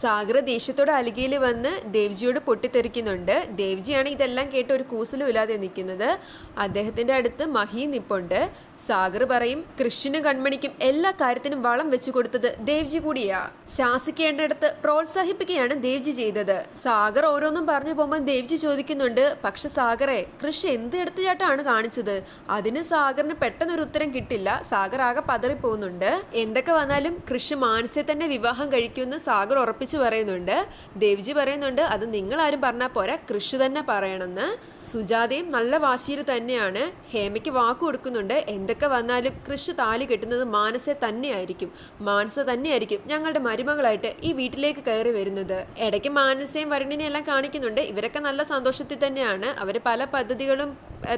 സാഗർ ദേഷ്യത്തോടെ അലികയിൽ വന്ന് ദേവ്ജിയോട് പൊട്ടിത്തെറിക്കുന്നുണ്ട്. ദേവ്ജിയാണ് ഇതെല്ലാം കേട്ട് ഒരു കൂസലും ഇല്ലാതെ നിൽക്കുന്നത്. അദ്ദേഹത്തിന്റെ അടുത്ത് മഹി നിപ്പുണ്ട്. സാഗർ പറയും കൃഷിനും കൺമണിക്കും എല്ലാ കാര്യത്തിനും വളം വെച്ചു കൊടുത്തത് ദേവ്ജി കൂടിയാ. ശാസിക്കേണ്ടടുത്ത് പ്രോത്സാഹിപ്പിക്കുകയാണ് ദേവ്ജി ചെയ്തത്. സാഗർ ഓരോന്നും പറഞ്ഞു പോകുമ്പോൾ ദേവ്ജി ചോദിക്കുന്നുണ്ട് പക്ഷെ സാഗറെ കൃഷി എന്ത് എടുത്തുചാട്ടാണ് കാണിച്ചത്? അതിന് സാഗറിന് പെട്ടെന്നൊരു ഉത്തരം കിട്ടില്ല. സാഗർ ആകെ പതറിപ്പോകുന്നുണ്ട്. എന്തൊക്കെ വന്നാലും കൃഷി മാനസെ തന്നെ വിവാഹം കഴിക്കുമെന്ന് സാഗർ ഉറപ്പിച്ചു പറയുന്നുണ്ട്. ദേവ്ജി പറയുന്നുണ്ട് അത് നിങ്ങളാരും പറഞ്ഞാൽ പോരാ കൃഷി തന്നെ പറയണമെന്ന്. സുജാതയും നല്ല വാശിയിൽ തന്നെയാണ് ഹേമയ്ക്ക് വാക്ക് കൊടുക്കുന്നുണ്ട്. എന്തൊക്കെ വന്നാലും കൃഷി താലി കെട്ടുന്നത് മാനസെ തന്നെയായിരിക്കും. മാനസ തന്നെയായിരിക്കും ഞങ്ങളുടെ മരുമകളായിട്ട് ഈ വീട്ടിലേക്ക് കയറി വരുന്നത്. ഇടയ്ക്ക് മാനസയും വരുണിനെയും എല്ലാം കാണിക്കുന്നുണ്ട്. ഇവരൊക്കെ നല്ല സന്തോഷത്തിൽ തന്നെയാണ്. അവർ പല പദ്ധതികളും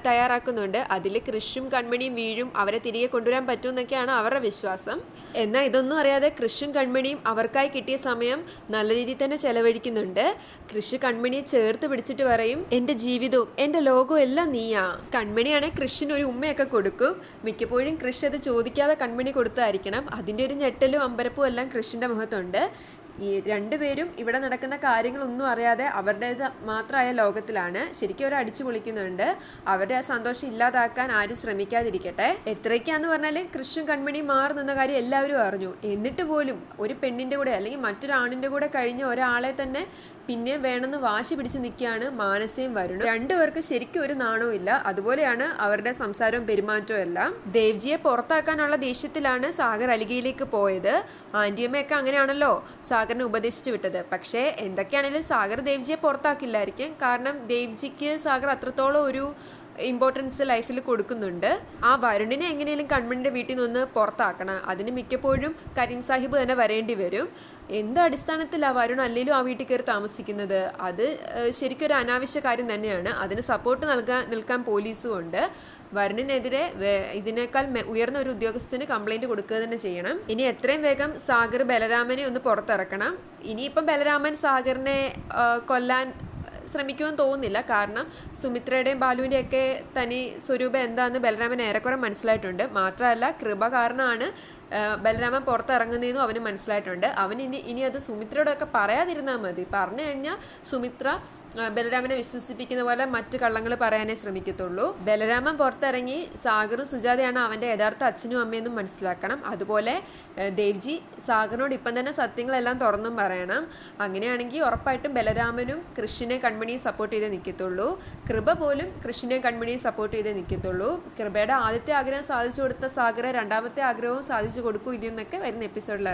തയ്യാറാക്കുന്നുണ്ട്. അതിൽ കൃഷും കൺമണിയും വീഴും അവരെ തിരികെ കൊണ്ടുവരാൻ പറ്റും എന്നൊക്കെയാണ് അവരുടെ വിശ്വാസം. എന്നാൽ ഇതൊന്നും അറിയാതെ കൃഷും കൺമണിയും അവർക്കായി കിട്ടിയ സമയം നല്ല രീതിയിൽ തന്നെ ചെലവഴിക്കുന്നുണ്ട്. കൃഷി കൺമണിയെ ചേർത്ത് പിടിച്ചിട്ട് പറയും എന്റെ ജീവിതവും എന്റെ ലോകവും എല്ലാം നീയാ. കൺമണിയാണെങ്കിൽ കൃഷിന് ഒരു ഉമ്മയൊക്കെ കൊടുക്കും. മിക്കപ്പോഴും കൃഷി അത് ചോദിക്കാതെ കൺമണി കൊടുത്തായിരിക്കണം. അതിന്റെ ഒരു ഞെട്ടലും അമ്പരപ്പും എല്ലാം കൃഷിന്റെ മുഖത്തുണ്ട്. ഈ രണ്ടുപേരും ഇവിടെ നടക്കുന്ന കാര്യങ്ങളൊന്നും അറിയാതെ അവരുടേത് മാത്രമായ ലോകത്തിലാണ് ശരിക്കും അവർ അടിച്ചു പൊളിക്കുന്നുണ്ട്. അവരുടെ ആ സന്തോഷം ഇല്ലാതാക്കാൻ ആരും ശ്രമിക്കാതിരിക്കട്ടെ. എത്രയൊക്കെയാന്ന് പറഞ്ഞാൽ കൃഷ്ണൻ കൺമണി മാറി നിന്ന കാര്യം എല്ലാവരും അറിഞ്ഞു. എന്നിട്ട് പോലും ഒരു പെണ്ണിന്റെ കൂടെ അല്ലെങ്കിൽ മറ്റൊരാണിന്റെ കൂടെ കഴിഞ്ഞ ഒരാളെ തന്നെ പിന്നെ വേണമെന്ന് വാശി പിടിച്ച് നിൽക്കുകയാണ് മാനസയും വരുണും. രണ്ടുപേർക്ക് ശരിക്കും ഒരു നാണവും ഇല്ല. അതുപോലെയാണ് അവരുടെ സംസാരവും പെരുമാറ്റവും എല്ലാം. ദേവ്ജിയെ പുറത്താക്കാനുള്ള ദേഷ്യത്തിലാണ് സാഗർ അലികയിലേക്ക് പോയത്. ആന്റിയമ്മയൊക്കെ അങ്ങനെയാണല്ലോ. സാഗറിനെ ഉപദേശിച്ചു വിട്ടത്. പക്ഷേ എന്തൊക്കെയാണെങ്കിലും സാഗർ ദേവ്ജിയെ പുറത്താക്കില്ലായിരിക്കും. കാരണം ദേവ്ജിക്ക് സാഗർ അത്രത്തോളം ഒരു ഇമ്പോർട്ടൻസ് ലൈഫിൽ കൊടുക്കുന്നുണ്ട്. ആ വരുണിനെ എങ്ങനെയും കൺമണിന്റെ വീട്ടിൽ നിന്ന് പുറത്താക്കണം. അതിന് മിക്കപ്പോഴും കരീം സാഹിബ് തന്നെ വരേണ്ടി വരും. എന്ത് അടിസ്ഥാനത്തിലാണ് വരുൺ അല്ലെങ്കിലും ആ വീട്ടിൽ കയറി താമസിക്കുന്നത്? അത് ശരിക്കും ഒരു അനാവശ്യ കാര്യം തന്നെയാണ്. അതിന് സപ്പോർട്ട് നൽകാൻ നിൽക്കാൻ പോലീസും ഉണ്ട്. വരുണിനെതിരെ ഇതിനേക്കാൾ ഉയർന്ന ഒരു ഉദ്യോഗസ്ഥന് കംപ്ലൈന്റ് കൊടുക്കുക തന്നെ ചെയ്യണം. ഇനി എത്രയും വേഗം സാഗർ ബലരാമനെ ഒന്ന് പുറത്തിറക്കണം. ഇനിയിപ്പം ബലരാമൻ സാഗറിനെ കൊല്ലാൻ ശ്രമിക്കുമെന്ന് തോന്നുന്നില്ല. കാരണം സുമിത്രയുടെയും ബാലുവിന്റെയും ഒക്കെ തനി സ്വരൂപം എന്താണെന്ന് ബലരാമൻ ഏറെക്കുറെ മനസ്സിലായിട്ടുണ്ട്. മാത്രമല്ല കൃപ കാരണമാണ് ബലരാമൻ പുറത്തിറങ്ങുന്നതെന്നും അവന് മനസ്സിലായിട്ടുണ്ട്. അവൻ ഇനി ഇനി അത് സുമിത്രയോടൊക്കെ പറയാതിരുന്നാൽ മതി. പറഞ്ഞു കഴിഞ്ഞാൽ സുമിത്ര ബലരാമനെ വിശ്വസിപ്പിക്കുന്ന പോലെ മറ്റു കള്ളങ്ങൾ പറയാനേ ശ്രമിക്കത്തുള്ളൂ. ബലരാമൻ പുറത്തിറങ്ങി സാഗറും സുജാതയാണ് അവന്റെ യഥാർത്ഥ അച്ഛനും അമ്മയെന്നും മനസ്സിലാക്കണം. അതുപോലെ ദേവ്ജി സാഗറിനോട് ഇപ്പം തന്നെ സത്യങ്ങളെല്ലാം തുറന്നും പറയണം. അങ്ങനെയാണെങ്കിൽ ഉറപ്പായിട്ടും ബലരാമനും കൃഷിനെ കൺമണി സപ്പോർട്ട് ചെയ്തേ നിൽക്കത്തുള്ളൂ കൃപ പോലും കൃഷിനെ കൺമണി സപ്പോർട്ട് ചെയ്തേ നിൽക്കത്തുള്ളൂ കൃപയുടെ ആദ്യത്തെ ആഗ്രഹം സാധിച്ചു കൊടുത്ത സാഗര രണ്ടാമത്തെ ആഗ്രഹവും സാധിച്ചു കൊടുക്കൂ ഇല്ലെന്നൊക്കെ വരുന്ന എപ്പിസോഡിൽ